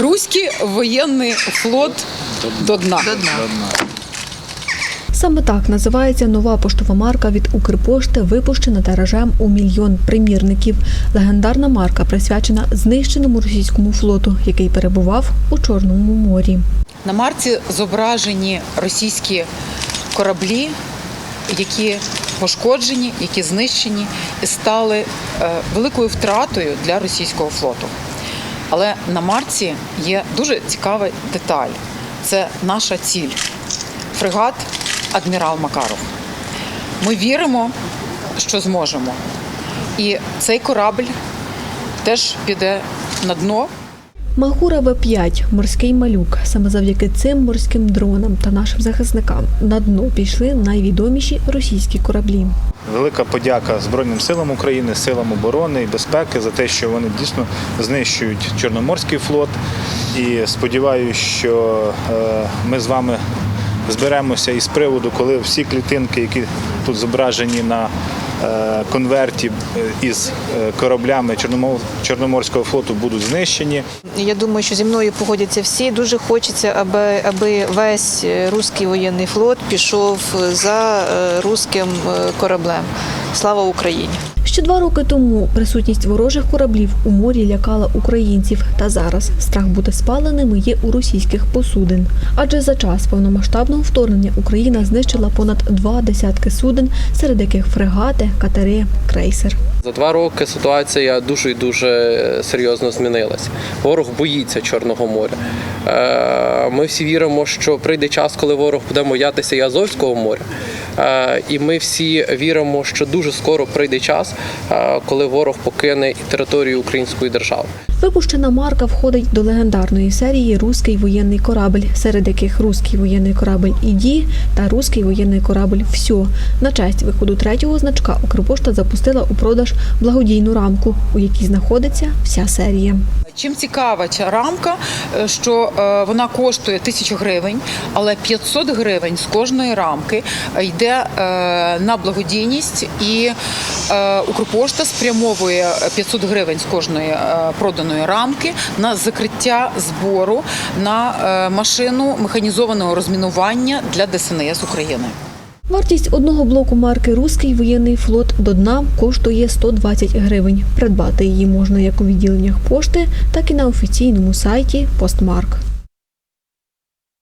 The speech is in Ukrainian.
Руський воєнний флот до дна. До дна. Саме так називається нова поштова марка від Укрпошти, випущена тиражем у мільйон примірників. Легендарна марка присвячена знищеному російському флоту, який перебував у Чорному морі. На марці зображені російські кораблі, які пошкоджені, які знищені і стали е, великою втратою для російського флоту. Але на марці є дуже цікава деталь. Це наша ціль фрегат Адмірал Макаров. Ми віримо, що зможемо. І цей корабль теж піде на дно. Магура В-5 – морський малюк. Саме завдяки цим морським дронам та нашим захисникам на дно пішли найвідоміші російські кораблі. Велика подяка Збройним силам України, силам оборони і безпеки за те, що вони дійсно знищують Чорноморський флот. І сподіваюся, що е, ми з вами зберемося із приводу, коли всі клітинки, які тут зображені на е, конверті е, із е, кораблями Чорномор- Чорноморського флоту, будуть знищені. Я думаю, що зі мною погодяться всі. Дуже хочеться, аби, аби весь руський воєнний флот пішов за руським кораблем. Слава Україні! Ще два роки тому присутність ворожих кораблів у морі лякала українців. Та зараз страх бути спаленими є у російських посудин. Адже за час повномасштабного вторгнення Україна знищила понад два десятки суден, серед яких фрегати, катери, крейсер. За два роки ситуація дуже і дуже серйозно змінилася. Ворог боїться Чорного моря. Е, Ми всі віримо, що прийде час, коли ворог буде боятися і Азовського моря. Е, І ми всі віримо, що дуже скоро прийде час, е, коли ворог покине і територію української держави. Випущена марка входить до легендарної серії Руський воєнний корабль, серед яких Руський воєнний корабль Іді та Руський воєнний корабль Всьо. На честь виходу третього значка Укрпошта запустила у продаж благодійну рамку, у якій знаходиться вся серія. Чим цікава ця рамка, е, що е, вона коштує тисячу гривень, але 500 гривень з кожної рамки е, йде на благодійність, і Укрпошта спрямовує 500 гривень з кожної проданої рамки на закриття збору на машину механізованого розмінування для ДСНС України. Вартість одного блоку марки Руський воєнний флот до дна коштує 120 гривень. Придбати її можна як у відділеннях пошти, так і на офіційному сайті Постмарк.